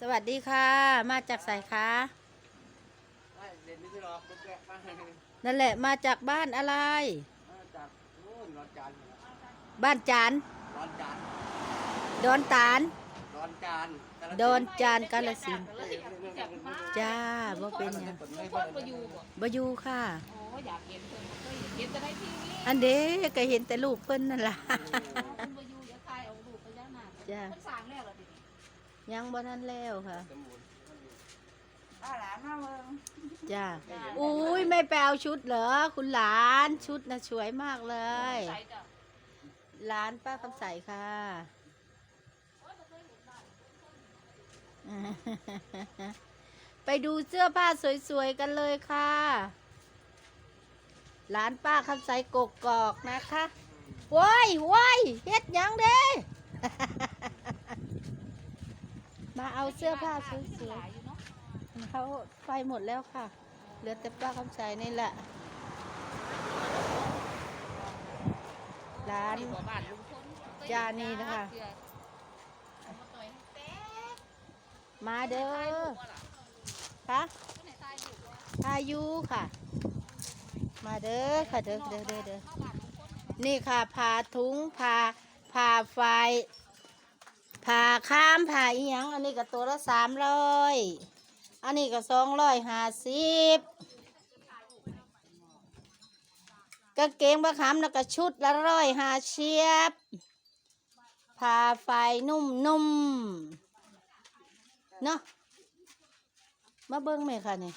สวัสดีค่ะ มาจากสายค้าไม่เด่นไม่ใช่หรอกตุ๊กแกมามานั่นแหละมาจากบ้านอะไร จากโน่นร้อนจานบ้านจานร้อนจานดอนตาลร้อนจานดอนจานกาลสินธุ์เอ้ยเรื่องนั้นเป็นเรื่องจ้าบ่เป็นหยังคนไม่คค่อยนมาอยู่บ่บ่อยู่ค่ะ โอ้อยากเห็นเพิ่นเคยเห็นแต่ในทีวีอันเด้ก็เห็นแต่ลูกเพิ่นนั่นล่ะเพิ่นมาอยู่อย่าคายเอาลูกพญานาคจ้า เพิ่นสร้างแล้วล่ะดิ ยังบ่ทันแล้วค่ะสมบูรณ์ถ้าหลานมาเบิ่งจ้า อุ้ยไม่ไปเอาชุดเหรอ คุณหลานชุดน่ะสวยมากเลย ใส่จ้ะหลานป้าคำใสค่ะ ไปดูเสื้อผ้าสวยๆกันเลยค่ะหลานป้าคำใสกกกอกนะคะว้ายว้ายเฮ็ดหยังเด้ มาเอาเสื้อผ้าสวยลายอๆเขาไปหมดแล้วค่ะ เหลือแต่ป้าคำใสนี่แหละ ร้านนี่บ่บ้านลุงพลจานี่นะคะ มาเด้อลูกบ่ล่ะค่ะเพิ่นให้ตายูค่ะ มาเด้อค่ะเด้อเด้อเด้อเด้อนี่ค่ะผ่าถุงผ่าผ่าไฟ ผ่าข้ามผ่าอีหยังอันนี้ก็ตัวละสามร้อยอันนี้ก็สองร้อยห้าสิบกางเกงบะขามแล้วก็ชุดละร้อยห้าเชียบผ่าไฟนุ่มนุ่มๆเนาะมาเบิ้งไหมค่ะนี่ย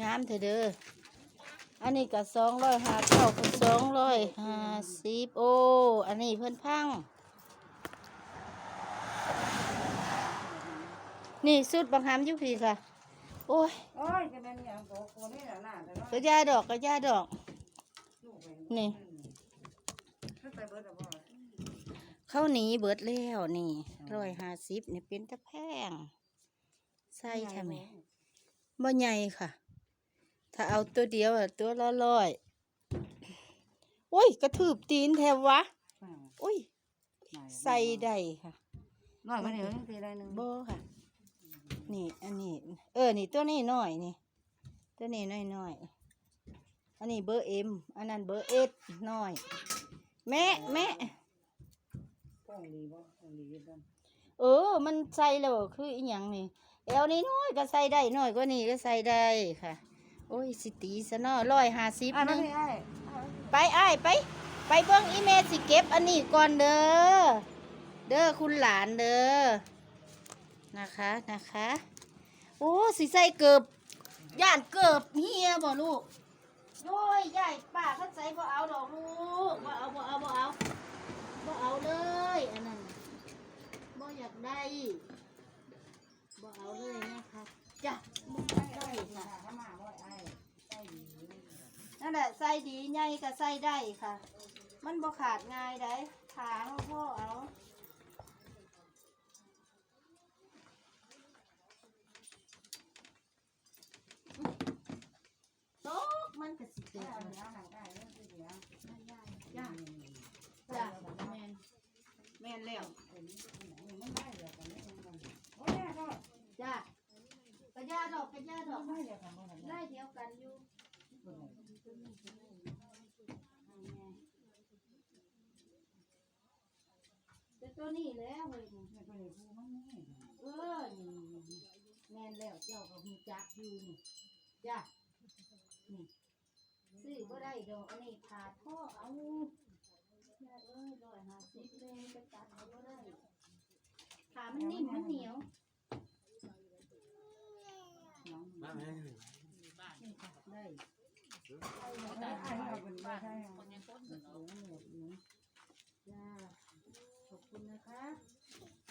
งามเถอะเด้ออันนี้ก็สองร้อยห้าเก้าก็สองร้อยห้าสิบโอ้อันนี้เพิ่นพัง นี่สุดบางหามอยุพีค่ะ โอ้ยโอ้ยจะเป็นอย่างโตคนนี่แหละน่ะแต่ว่าก็ย่าดอกก็ย่าดอก ลูกไปนี่ ขึ้นไปเบิดแล้วบ่เข้าหนีเบิดแล้วนี่ร้อยห้าสิบนี่เป็นตะแพงใส่ใช่ไหมบ่ใหญ่ค่ะ ถ้าเอาตัวเดียวอะตัวละร้อยโอ้ย กระถืบตีนแทบวะโอ้ย ใส่ได้ค่ะน้อยมาเดี๋ยวนี้ทีไรหนึ่งโบค่ะ นี่อันนี้ เออ นี่ตัวนี้น้อยนี่ ตัวนี้น้อยน้อยๆอันนี้เบอร์เอ็มอันนั้นเบอร์เอสน้อย แม่แม่ต้องดีบ่ต้องดีกันเออ มันใส่แล้วคืออีหยังนี่เอวนี้น้อยก็ใส่ได้น้อยกว่านี้ก็ใส่ได้ค่ะ โอ้ยสิตีซะเนาะร้อยห้าสิบอะนึนั่นงนี่ไอ้ไปอ้ายไป ไปเบิ้งอีเมลสิเก็บอันนี้ก่อนเด้อเด้อคุณหลานเด้อ นะคะนะคะโอ้สิใส่เกือบย่านเกือบเฮียบ่ลูกโอ้ยยายป้าเข้าใจบ่เอาดอกลูกบ่เอาบ่เอาบ่เอาบ่เอาเลยอันนั้นบ่อยากได้บ่เอาเลยนะคะจ้ะบ่ได้ค่ะถ้ามาบ่ไอ้นั่นแหละใส่ดีใหญ่ก็ใส่ได้ค่ะ มันบ่ขาดง่ายได้ถางพ่อเอาโต๊ะมันก็สิเกิ ไอ้ ด เอา มา เนื้อหนังไก่เรื่องที่เดียว จ้าจ้าแมน แมนแล้วมันได้เดี๋ยวกันนี่มันโอ้ยก็จ้ากระยาดอกกระยาดอกได้เดี๋ยวกันบ่ได้ได้เดียวกันอยู่แต่ตัวนี้แล้วเฮ้ยนี่ไม่เป็นไรกูมันนี่เออนี่แม่นแล้วเจ้าก็มีจักอยู่นี่จ้ะนี่ซื้อก็ได้ดอกอันนี้ขาดพ่อเอาอ ย่าเอ้ยร้อยห้าสิบเลยไปตัดเอาก็ได้ขามันนิ่มมันเหนียวมาไหมนี่ค่ะได้ไอ้เราเป็นบ้าใช่คนยังคนกันเนาะจ้าขอบคุณนะคะ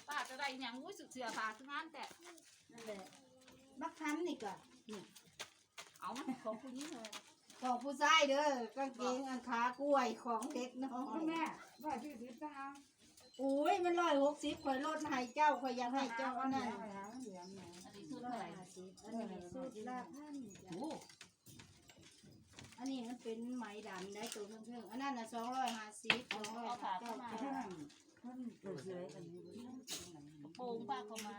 ป้าจะได้หยังอุ้ยสึกเสือผ้าคืองานแต่นั่นแหละบักคำนี่ก็นี่เอามันของผู้หญิงเลย ของผู้ชายเด้อกางเกงอันขากล้วยของเด็กน้อยแม่ว่าที่สิบสามอุ้ยมันร้อยหกสิบข่อยลดให้เจ้าข่อยอยากให้เจ้าอันนั้นเหลืองเหลืองอันนี้สุดร้อเท่ายไหร่ห้าสิบอันนี้สูตรละพันจ้ะโอ้อันนี้มันเป็นไหมดำได้ตัวเพิ่งๆอันนั้นน่ะสองร้อยห้าสิบสองร้อยห้าเก้าท่าจ้านท่านเปิดเลยกันนี้โป่งป้าเข้ามา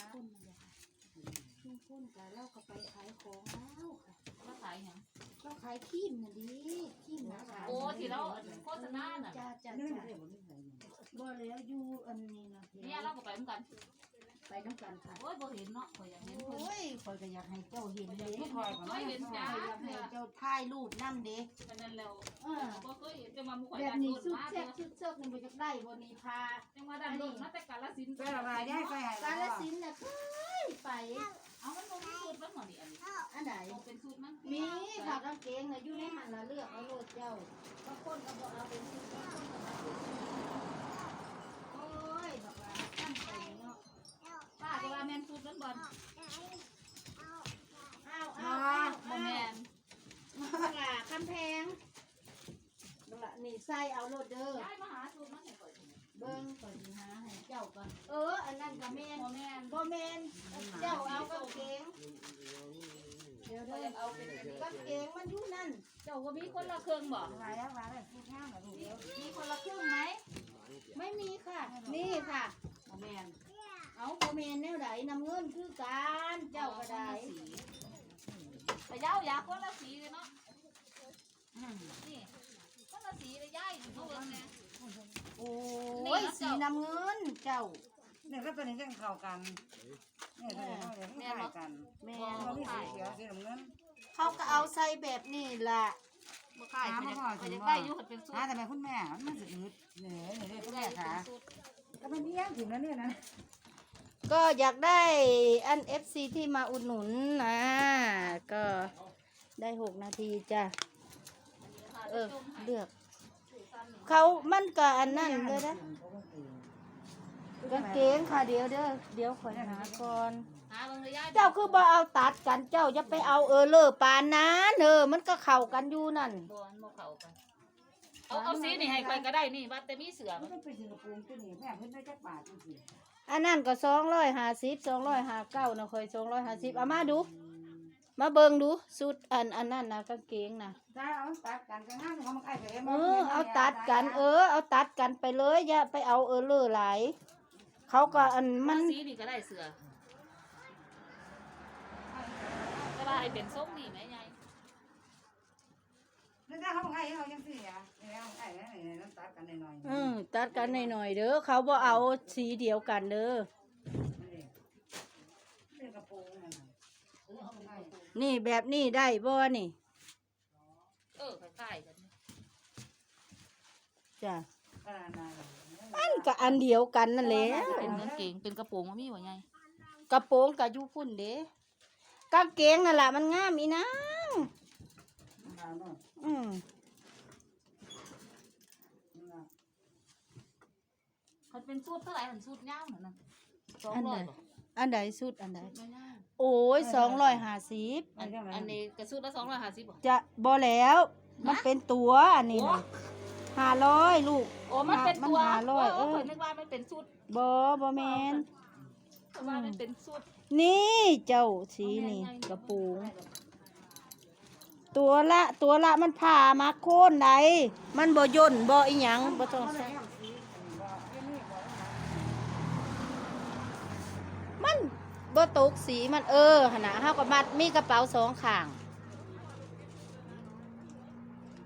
คนกันเราก็ไปขายของแล้วค่ะแล้วขายหยังเราขายครีมน่ะดีครีมนะขายโอ้ที่เราโฆษณาน่ะจ้าจ้านี่มันจ้าเรียกว่าไม่ใช่เนี่ยบ่แล้วอยู่อันนี้นะเนี่ยเราก็ไปเหมือนกัน ไปน้ำกันค่ะโอ้ยบ่เห็นเนาะข่อยอยากเห็นโอเพิ่น้ยคอยก็อยากให้เจ้าเห็นเด้ไม่เคยเคยเห็นจ้าข้อยอยากให้เจ้าถ่ายรูปนำเด้อันนั้นแล้วเออบ่เคยเห็นจะมามุข่อยแบบดันนี้โดนสุดมาแซ่เด้บสุดเซิร์ฟนี่บ่จักได้บ่นี่พาจังมาดันโดนมาแต่กาลสินธุ์ไปละลายย้ายไปให้กาลสินธุ์น่ะเคยไป เอามันบ่มีสูตรมันหมดนี่อันนี้อันไหน บ่เป็นสูตรมันมีผ้ากางเกงน่ะอยู่ในหันละเลือกเอาโลดเจ้าบางคนก็บ่เอาเป็นชุดบางคนก็เอาเป็นชุดโอ้ยบอกว่าตั้งใจเนาะ ป้าจะว่าแม่นสูตรมันบ่อ้าวอ้าวอ้าบ่แมนบักหล่าคำแพงบักหล่านี่ใส่เอาโลดเด้อย้มาหาสูตรมันให้ข่อยเบิ่งก่อนสิหาให้เจ้าก่อนเออ อันนั้นก็แม่นบ่แมนบ่แมนเจ้าเอากางเกงเดี๋ยวเด้อเอาเป็นกางเกงมันอยู่นั่น เจ้าก็มีคนละเครื่องบ่ลาแล้วลาแล้วพูดง่ายมาดูเดี๋ยมีคนละเครึ่องไหมไม่มีค่ะ นี่ค่ะบ่แมน เอาบ่แม่นแนวใดน้ำเงินคือการเจ้าก็ได้ไปยาวยาคนละสีเลยเนาะนี่คนละสีเลยย้ายดูเบิ่งแน่โอ้ยสีน้ำเงินเจ้าเนี่ยก็ตัวนี้จะเข้ากันเนี่ยตัวนี้เข้ากันไม่ได้กันแม่เราไม่สีเขียวสีน้ำเงินเขาก็เอาใส่แบบนี้ล่ะบ่ขายข่อยอยากข่อยอยากได้อยู่เป็นสูตรอ่าแต่แม่คุณแม่มันสึกอึดเนี่ยเนี่ยคุณได้แม่เป็ค่ะนสูตรก็เป็นเลี้ยงถึงแล้วเนี่ยนะ ก็อยากได้อัน FC ที่มาอุดหนุนนะก็ได้หกนาทีจ้ะเออเลือก เขามันก็อันนั่นเลยนะกางเกงค่ะเดี๋ยวเด้อเดี๋ยวขอหาก่อนเบิ่งเลยย้ายเจ้าคือบ่เอาตัดกันเจ้าอย่าไปเอาเออเลอปานนั้นเออมันก็เข้ากันอยู่นั่นบ่อันบ่เข้ากัน เอาเอาสีนี่ให้ข่อยก็ได้นี่ว่าแต่มีเสือมัมันนต้องไปสิงคโปร์ตัวนี้แม่เพิ่นได้จักบาทจริงอันนั้นก็สองร้อยห้าสิบสองร้อยห้าเก้านะคอยสองร้อยห้าสิบเอามาดู มาเบิ่งดูสุดอันอันนั้นนะกางเกงนะๆถ้าเอาตัดกันก็ง่ายเขามาใกล้ไปเออเอาตัดกันเออ เอาตัดกันไปเลยอย่าไปเอาเออเลอหลายเขาก็อันมัมันนสีนี่ก็ได้เสือแต่ว่าให้เป็นส้มนี่แม่ใหญ่ แล้วถ้าเขาใกล้เขายังสิอะเนี่ยเอาใกล้แล้วเนี่ยน้ำตัดกันหน่อยๆอืมตัดกันหน่อยๆเด้อเขาบ่เอาสีเดียวกันเด้อเรื่องกระโปรงนั่นน่ะเออเอาไปให้นี่แบบนี้ได้บ่นี่เออคล้ายๆกันจ้ะขนาดนั้นเลยอันก็อันเดียวกันนั่นแหละเป็นกางเกงเป็นกระโปรงว่ามีบ่ใหญ่กระโปรงกับยูพุ่นเด้กางเกงนั่นแหละมันงามอีนาง เอาเนาะอืมนี่ล่ะมันเป็นสูตรเท่าไหร่หันสูตรยาวนั่นน่ะสองอันร้ใดอยบ่อันใดสุดอันใดไม่ยาวโอ้ยสองร้อยห้าสิบอันอันนี้กระสูตรละสองร้อยห้าสิบบ่ จะบ่แล้ว มันเป็นตัวอันนี้นะห้าร้อยลูกโอ้มันเป็นตัวมันหาร้อยเออโข่นึกว่ามันเป็นสูตรบ่บ่แมนแต่ว่ามันเป็นสูตรนี่เจ้าสีนี่กระปูง ตัวละตัวละมันผ่ามาโค่นใดมันบ่ย่นบ่อีหยังบ่ต้องใส่มันบ่ตกสีมันเออหั่นน่ะเฮาก็มัดมีกระเป๋าสองข้าง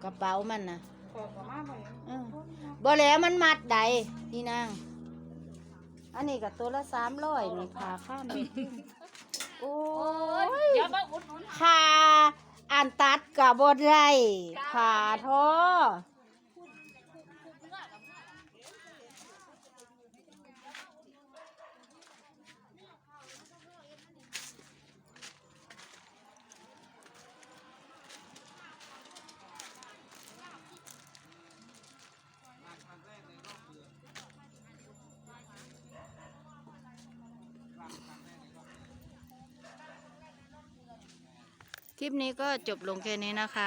กระเป๋ามันน่ะเออบ่แล้วมันมัดใดนี่นาง อันนี้ก็ตัวละสามร้อยนี่ผ่าข้ามเม็ดครึ่งโอ้โอ้ยยเดี๋ยวมาอุดหนุน ผ่า อันตัดกับบดได้ผ่าท้อ คลิปนี้ก็จบลงแค่นี้นะคะ